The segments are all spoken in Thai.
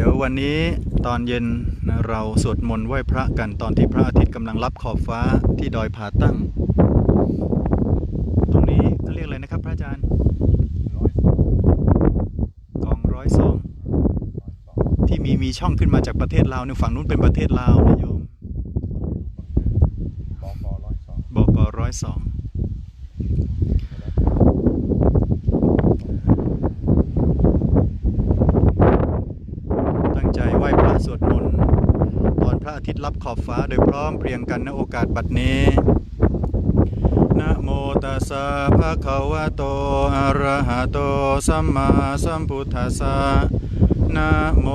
ดี๋ยววันนี้ตอนเย็นนะเราสวดมนต์ไหว้พระกันตอนที่พระอาทิตย์กำลังรับขอบฟ้าที่ดอยผาตั้ง ตรงนี้เขาเรียกอะไรนะครับ พระอาจารย์ร้อยสองกองร้อยสองร้อยสองที่มีมีช่องขึ้นมาจากประเทศลาวในฝั่งนู้นเป็นประเทศลาวนะโยมบกร้อยสอง บอกร้อยสองตั้งใจ ไหว้พระสวดมนต์ตอนพระอาทิตย์รับขอบฟ้าโดยพร้อมเพรียงกันในโอกาสบัดนี้นะโมตัสสะภะคะวะโตอะระหะโตสัมมาสัมพุทธัสสะนะโม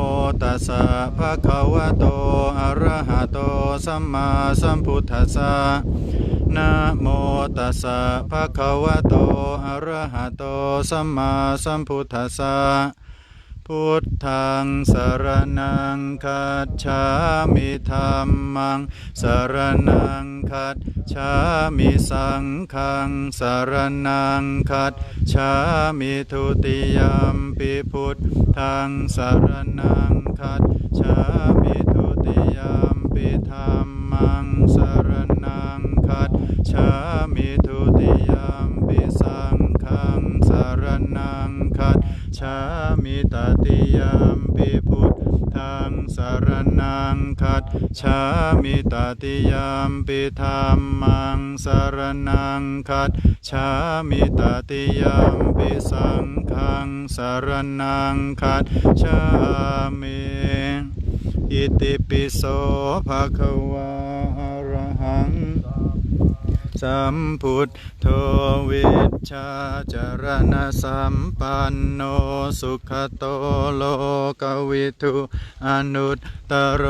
ตัสสะภะคะวะโตอะระหะโตสัมมาสัมพุทธัสสะนะโมตัสสะภะคะวะโตอะระหะโตสัมมาสัมพุทธัสสะ พุทธังสารนังคัจฉามิธัมมังสารนังคัจฉามิสังฆังสารนังคัจฉามิทุติยมปิพุทธังสารนังคัจฉามิทุติยมปิธัมมังสารนังคัจฉามิทุติยมปิสังฆังสารนัง ชามิตติยามปิพุทธังสารนังคัดชามิตติยามปิธรรมังสารนังคัดชามิตติยามปิสังฆังสารนังคัดชามิอิติปิโสภะคะวะอะระหัง สัมพุทโธวิชาจารณสัมปันโนสุขโตโลกวิทุอนุตตโร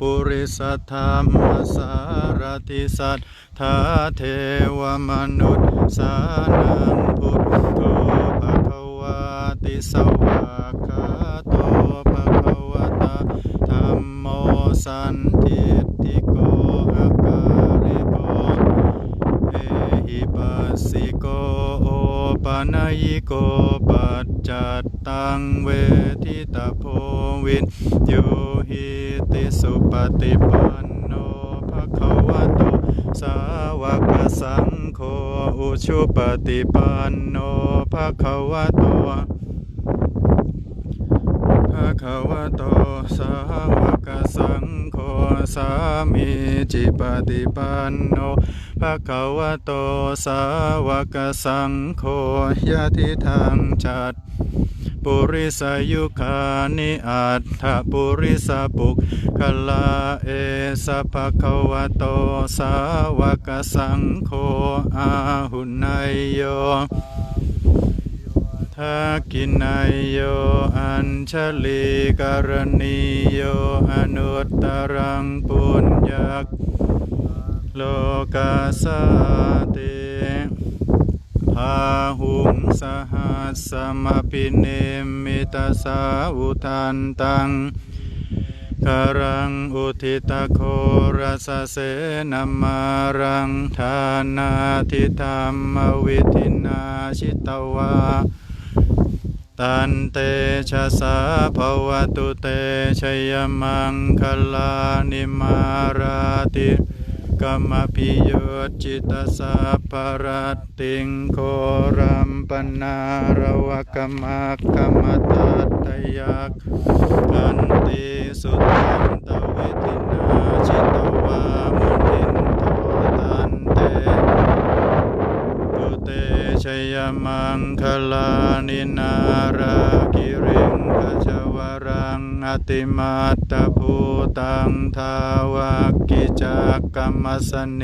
ปุริสธรรมสารติสัทธาเทวมนุษย์สานังพุทโธภะควาติสวากขาโตภะควตาธัมโมสันทิติโกอาการิโก เอหิปั สิโกโอปะนยิโกปัจจัตตังเวทิตาโพวินโยหิติสุปฏิปันโนภะคะวะโตสาวกสังโฆอุชุปฏิปันโนภะคะวะโต ภะคะวะโตสาวกสังโฆสามีจิปฏิปันโนภะคะวะโตสาวกสังโฆยะทิทางจัดปุริสยุคานิอัตถปุริสปุกขลาเอสะภะคะวะโตสาวกสังโฆอาหุนายโย กกินายโยอัญชลีกรณีโยอนุตตรังปุญญาโลกาสาติพาหุงสหัสสมปิเนมิตาสาวุทันตังกรังอุทิตโครัสเสนมารังทานาทิธรรมวิธินาชิตวา ตันเตชะสาภวตุเตชยมังคลานิมาราติกรรมพิโยจิตสัพพรตติงโครัมปนารวกรรมกรรมตัตตยักขันติสุตันตเวทินาชิตวามุนินโทตันเต ตุเต ชยมังคลานินารากิริงกชวรังอติมาตภูตังทาวากิจักกรรมสเน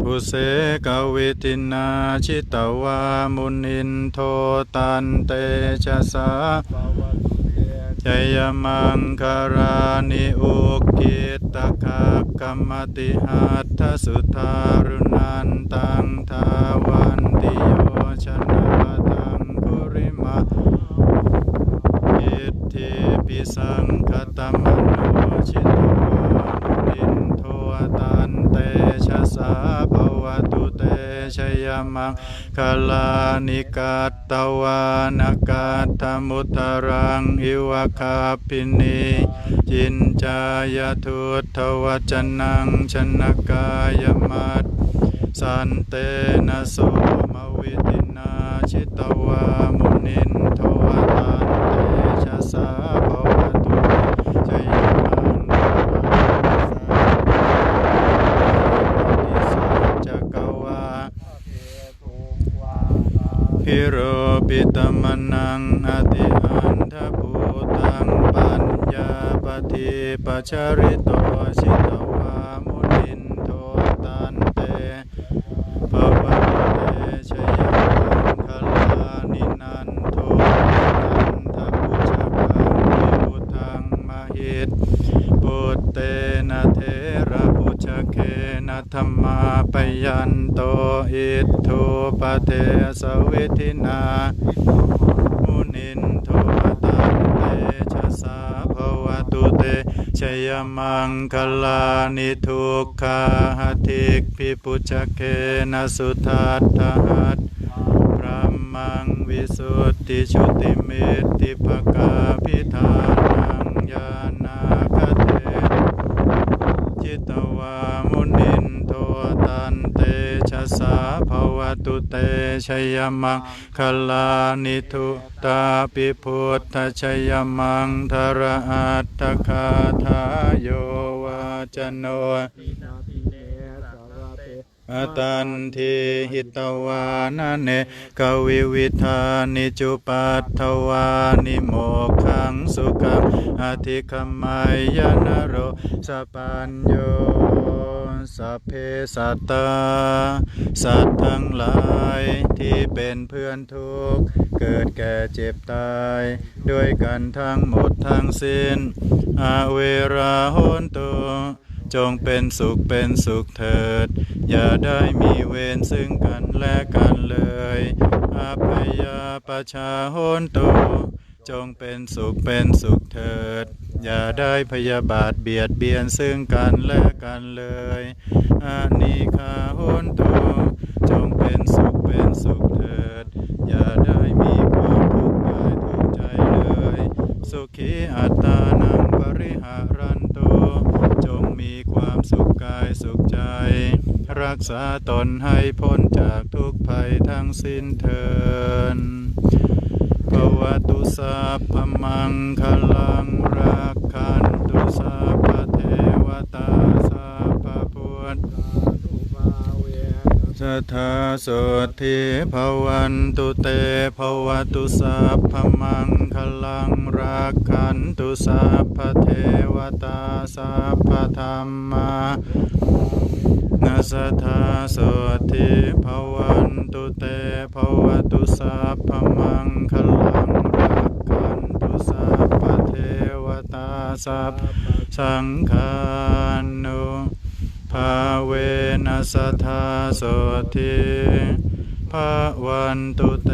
ผู้เสกวิตินาชิตวามุนินโทตันเตชะสา จยมังคารานิอุกิตกะกรรมติหัตถสุทารุนันตังทาวันติโยชนะปตังปุริมาอิทธิปิสังคตมโนชิตวานินโทตันเตชะสาภวตุเต ชยมังคลานิกาตวานกาตมุตรังอิวคาปินิจินจายทุตทวจนังชนกายมัตสันเตนะโสมวิตินาชิตวามุนินทวตันเตชะสาภวตุเตชยมังจักวา พิโรปิ ตมนังอติอันทภูตังปัญญาปฏิปัชริโตชิตวามุนินโทตันเตภวันเตชยังคลานินันโทนันทพุชกังพุทังมหิตปุตเตนะเทระปุ นะธรรมาปยันโตอิทุปเทสวิทินามุนินโทตันเตชะสาภวตุเตชยมังคลานิทุกขาหติกพิปุชเคนะสุทัตถหัตพระมังวิสุทธิชุติเมตติภกาพิธานังญาณาคเท จิตวามุนินโทตันเตชะสาภวตุเตชยมังคลานิทุตาปิพุทธชยมังธระอัตตคาทายโยวาจโน อตันทีหิตวานะเนกวิวิธานิจุปัตถวานิโมขังสุขังอธิคมัยยนโรสปัญโยสัพเพสัตตาสัตว์ทั้งหลายที่เป็นเพื่อนทุกข์เกิดแก่เจ็บตาย ด้วยกันทั้งหมดทั้งสิ้นอาเวราโหนตุ จงเป็นสุขเป็นสุขเถิด อย่าได้มีเวรซึ่งกันและกันเลยอาภยาปชาโหนตุจงเป็นสุขเป็นสุขเถิด อย่าได้พยาบาทเบียดเบียนซึ่งกันและกันเลยอานิคาโหนตุจงเป็นสุขเป็นสุขเถิด อย่าได้มีความทุกข์กายทุกข์ใจเลย สุขีอัตตานังปริหารันตุ จงมีความสุขกายสุขใจ รัก ษาตนให้พ้นจากทุกภัยทั้งสิ้นเถินภวตุสัพพมังคลังรขันตุสัพพเทวตาสัพพพุทธ สัทธาโสธิภวันตุเตภวตุสัพพมังคลังรักขันตุสัพพเทวตาสัพพธรรมานาสทธาโสธิภวันตุเตภวตุสัพพมังคลังรักขันตุสัพพเทวตาสัพสังฆานุ ภาเวนัสธาโสทิภาวันตุเต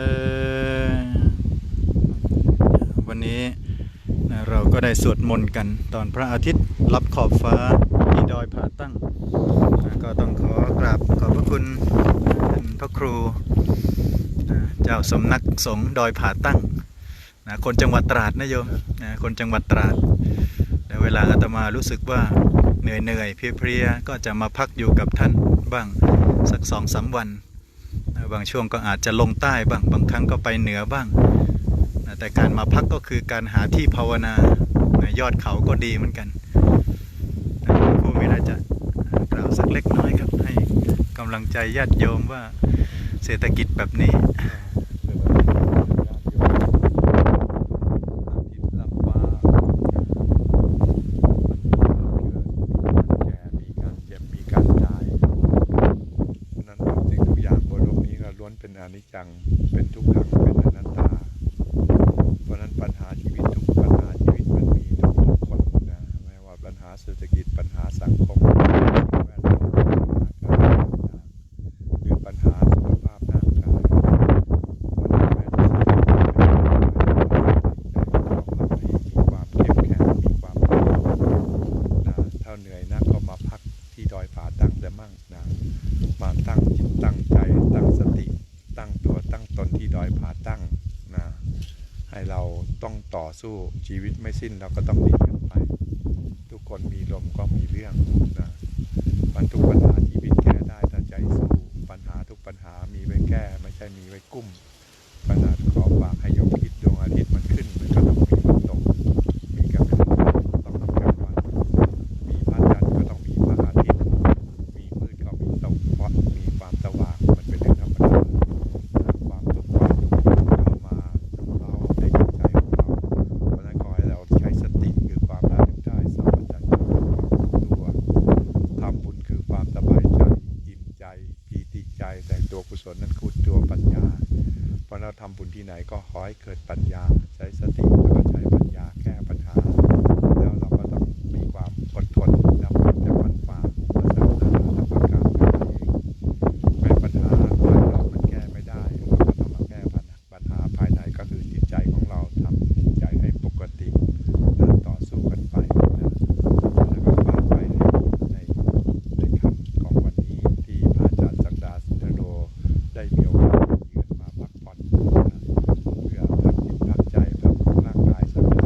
วันนี้เราก็ได้สวดมนต์กัน ตอนพระอาทิตย์รับขอบฟ้าที่ดอยผาตั้ง ก็ต้องขอกราบขอบพระคุณท่านพระครู เจ้าสำนักสงฆ์ดอยผาตั้งนะคนจังหวัดตราดนะโยมนะคนจังหวัดตราดแต่เวลาอาตมารู้สึกว่า เหนื่อยเหนื่อยๆเพลียๆก็จะมาพักอยู่กับท่านบ้างสักสองสามวัน บางช่วงก็อาจจะลงใต้บ้างบางครั้งก็ไปเหนือบ้าง แต่การมาพักก็คือการหาที่ภาวนายอดเขาก็ดีเหมือนกันนะครูมีอะไรจะกล่าวสักเล็กน้อยครับให้กำลังใจญาติโยมว่าเศรษฐกิจแบบนี้ อาทิตย์รับฟ้าแก่มีการเจ็บมีการตายนั้นทุกสิ่งทุกอย่างบนโลกนี้ก็ล้วนเป็นอนิจจัง เป็นทุกขังเป็นอนัตตา เพราะฉะนั้นปัญหาชีวิตทุกปัญหาชีวิตมันมีทุกทุกๆคนนะไม่ว่าปัญหาเศรษฐกิจปัญหาสังคมแวดล้อมปัญหาการเมืองต่างๆหรือปัญหาสุขภาพร่างกาย ให้เราต้องต่อสู้ชีวิตไม่ สิ้นเราก็ต้องดิ้นกันไป ทุกคนมีลมก็มีเรื่องนะมันทุกปัญหาชีวิตแก้ได้ถ้าใจสู้ปัญหาทุกปัญหามีไว้แก้ ไม่ใช่มีไว้กุ้มปัญหาขอฝากให้โยมคิดดวงอาทิตย์มันขึ้นมันก็ต้องมีมันตก มีกลางคืนต้องมีกลางวัน มีพระจันทร์ก็ต้องมีพระอาทิตย์ มีมืดก็มีตกเพราะมีความสว่างมันเป็นเรื่องธรรมดาความทุกข์ความทุกข์เข้ามาสู่เราในจิตใจของเรา เพราะฉะนั้นขอให้เราใช้สติคือความระลึกได้สัมปชัญญะตัวทำบุญคือความสบายใจอิ่มใจปีติใจ แตัวกุศลนั้นคือตัวปัญญา เพราะเราทำบุญที่ไหนก็ขอให้เกิดปัญญา ใช้สติแล้วก็ใช้ปัญญาแก้ปัญหา แล้วเราก็ต้องมีความอดทนและมันจะมันฝ่าอุปสรรคนานาประการไปเองแม้ปัญหาภายนอกมันแก้ไม่ได้ เราก็ต้องมาแก้ปัญหาปัญหาภายในก็คือจิตใจของเราทำจิตใจให้ปกตินะต่อสู้กันไปนะแล้วก็ฝากไว้ในในคำของวันนี้ที่พระอาจารย์สักดาสุนทโรได้มีโอกาสมาเยือนมาพักผ่อนนะเพื่อพักจิตพักใจพักร่างกายสักหน่อย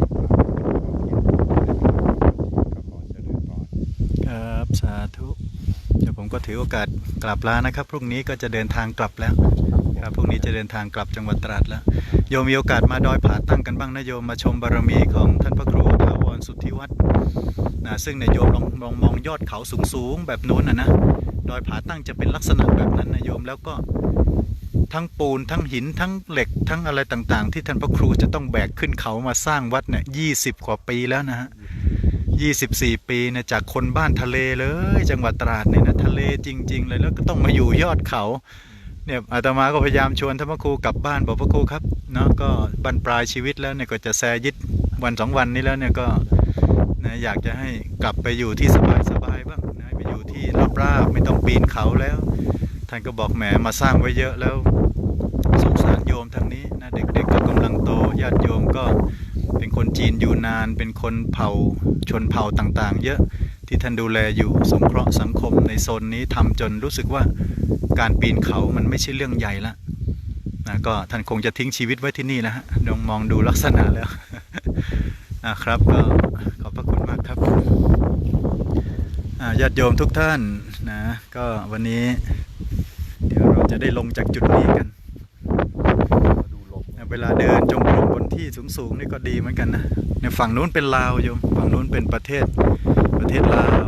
กับพระพุทธเจ้าที่ในเวลาวันนี้ก็ขอเจริญพร ครับสาธุเดี๋ยวผมก็ ถือโอกาสกลับล้านะครับ พรุ่งนี้ก็จะเดินทางกลับแล้วครับพรุ่งนี้จะเดินทางกลับจังหวัดตราดแล้ว โยมมีโอกาสมาดอยผาตั้งกันบ้างนะโยมมาชมบารมีของท่านพระครูถาวรสุทธิวัฒน์นะซึ่งในโยมลองลองมองยอดเขาสูงๆแบบนู้นนะนะดอยผาตั้งจะเป็นลักษณะแบบนั้นนะโยมแล้วก็ทั้งปูนทั้งหินทั้งเหล็กทั้งอะไรต่างๆ ที่ท่านพระครูจะต้องแบกขึ้นเขามาสร้างวัดเนี่ยยี่สิบกว่าปีแล้วนะฮะ 24 ปีเนี่ยจากคนบ้านทะเลเลย จังหวัดตราดเนี่ยนะทะเลจริง ๆ เลยแล้วก็ต้องมาอยู่ยอดเขาเนี่ยอาตมาก็พยายามชวนท่านพระครูกลับบ้านบอกพระครูครับเนาะก็บรรปลายชีวิตแล้วเนี่ยก็จะแซยิดวันสองวันนี้แล้วเนี่ยก็นะอยากจะให้กลับไปอยู่ที่สบายๆบ้างนะไปอยู่ที่ราบๆไม่ต้องปีนเขาแล้ว ท่านก็บอกแหมมาสร้างไว้เยอะแล้วสงสารโยมทางนี้นะเด็กๆก็กำลังโตญาติโยมก็ คนจีนอยู่นาน เป็นคนเผ่าชนเผ่าต่างๆ เยอะที่ท่านดูแลอยู่สงเคราะห์สังคมในโซนนี้ทำจนรู้สึกว่าการปีนเขามันไม่ใช่เรื่องใหญ่ละนะก็ท่านคงจะทิ้งชีวิตไว้ที่นี่แล้วฮะลองมองดูลักษณะแล้วนะครับก็ขอบพระคุณมากครับญาติโยมทุกท่านนะก็วันนี้เดี๋ยวเราจะได้ลงจากจุดนี้กันดูลมเวลาเดิน ที่สูงๆนี่ก็ดีเหมือนกันนะในฝั่งนู้นเป็นลาวโยมฝั่งนู้นเป็นประเทศประเทศลาว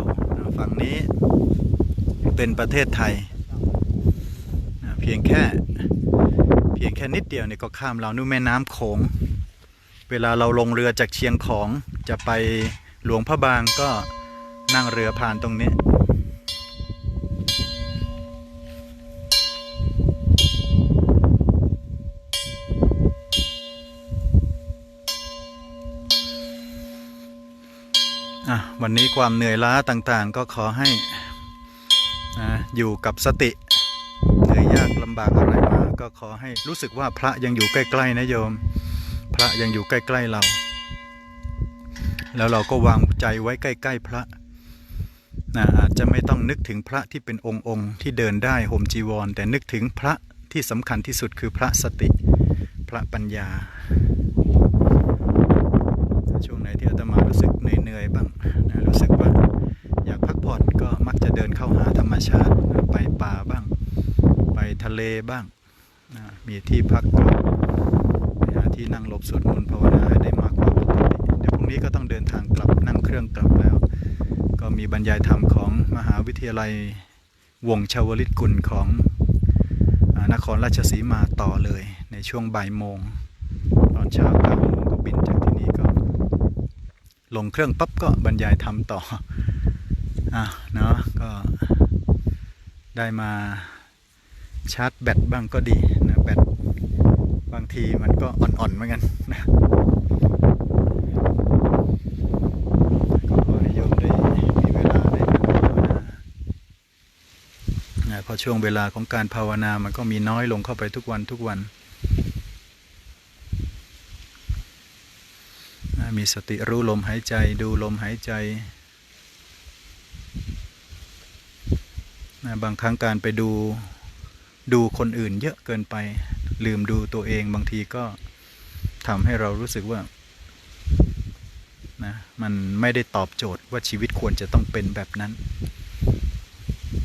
ฝั่งนี้เป็นประเทศไทย เพียงแค่เพียงแค่นิดเดียวเนี่ยก็ข้ามลาวนู่นแม่น้ำโขง เวลาเราลงเรือจากเชียงของจะไปหลวงพระบางก็นั่งเรือผ่านตรงนี้ อะวันนี้ความเหนื่อยล้าต่างๆ ก็ขอให้นะอยู่กับสติเหนื่อยยากลำบากอะไรมาก็ขอให้รู้สึกว่าพระยังอยู่ใกล้ๆนะโยม พระยังอยู่ใกล้ๆเรา แล้วเราก็วางใจไว้ใกล้ ๆ พระนะอาจจะไม่ต้องนึกถึงพระที่เป็นองค์องค์ที่เดินได้ห่มจีวร แต่นึกถึงพระที่สำคัญที่สุดคือพระสติพระปัญญา ช่วงไหนที่อาต เลบ้างนะมีที่พักก็ที่นั่งหลบสวดมนต์ภาวนาได้มากกว่าปกติเดี๋ยวพรุ่งนี้ก็ต้องเดินทางกลับนั่งเครื่องกลับแล้ว ก็มีบรรยายธรรมของมหาวิทยาลัยวงชาวลิตกุลของอนครราชสีมาต่อเลยในช่วงบ่ายโมง ตอนเช้าเก้าโมงก็บินจากที่นี่ก็ ลงเครื่องปั๊บก็บรรยายธรรมต่ออะเนาะก็ได้มา ชาร์จแบตบ้างก็ดีนะแบตบางทีมันก็อ่อนๆเหมือนกันนะก็ขอให้โยมได้มีเวลาได้ภาวนานะพราะช่วงเวลาของการภาวนามันก็มีน้อยลงเข้าไปทุกวันทุกวันนะมีสติรู้ลมหายใจดูลมหายใจนะบางครั้งการไปดู ดูคนอื่นเยอะเกินไป ลืมดูตัวเองบางทีก็ทำให้เรารู้สึกว่านะมันไม่ได้ตอบโจทย์ว่าชีวิตควรจะต้องเป็นแบบนั้น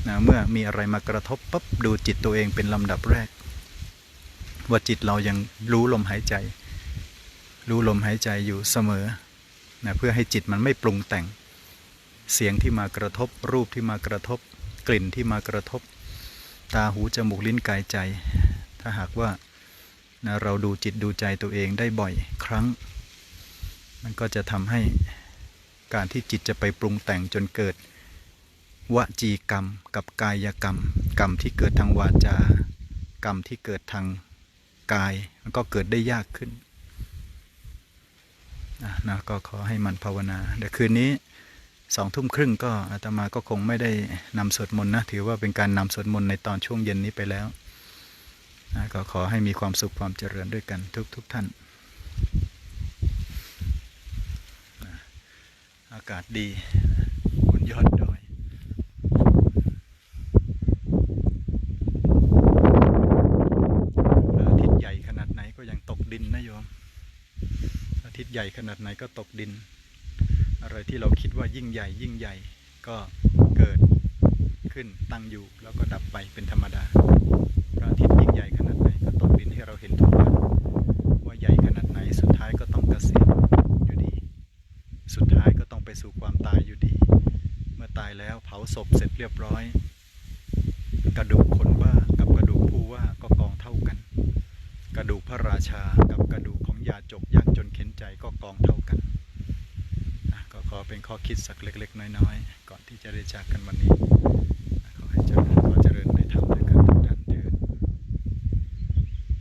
นะเมื่อมีอะไรมากระทบปั๊บดูจิตตัวเองเป็นลำดับแรก ว่าจิตเรายังรู้ลมหายใจ รู้ลมหายใจอยู่เสมอนะเพื่อให้จิตมันไม่ปรุงแต่ง เสียงที่มากระทบรูปที่มากระทบ กลิ่นที่มากระทบ ตาหูจมูกลิ้นกายใจ ถ้าหากว่านะเราดูจิตดูใจตัวเองได้บ่อยครั้ง มันก็จะทำให้การที่จิตจะไปปรุงแต่งจนเกิด วจีกรรม กับกายกรรม กรรมที่เกิดทางวาจา กรรมที่เกิดทางกาย มันก็เกิดได้ยากขึ้นอะนะก็ขอให้มันภาวนาเดี๋ยวคืนนี้ สองทุ่มครึ่งก็อาตมาก็คงไม่ได้นำสวดมนต์นะถือว่าเป็นการนำสวดมนต์ในตอนช่วงเย็นนี้ไปแล้วนะก็ขอให้มีความสุขความเจริญด้วยกันทุกทุกท่าน อากาศดีบนยอดดอยอาทิตย์ใหญ่ขนาดไหนก็ยังตกดินนะโยมอาทิตย์ใหญ่ขนาดไหนก็ตกดิน อะไรที่เราคิดว่ายิ่งใหญ่ ยิ่งใหญ่ก็เกิดขึ้นตั้งอยู่ แล้วก็ดับไปเป็นธรรมดาพระอาทิตย์ยิ่งใหญ่ขนาดไหนก็ตกดินให้เราเห็นทุกวันว่าใหญ่ขนาดไหนสุดท้ายก็ต้องเกษียณอยู่ดี สุดท้ายก็ต้องไปสู่ความตายอยู่ดี เมื่อตายแล้วเผาศพเสร็จเรียบร้อย กระดูกคนบ้ากับกระดูกผู้ว่าก็กองเท่ากัน กระดูกพระราชากับกระดูกของยาจกยากจนเข็นใจก็กองเท่ากันอะก็ขอเป็นข้อ คิดสักเล็ก ๆ น้อย ๆ ก่อนที่จะได้จากกันวันนี้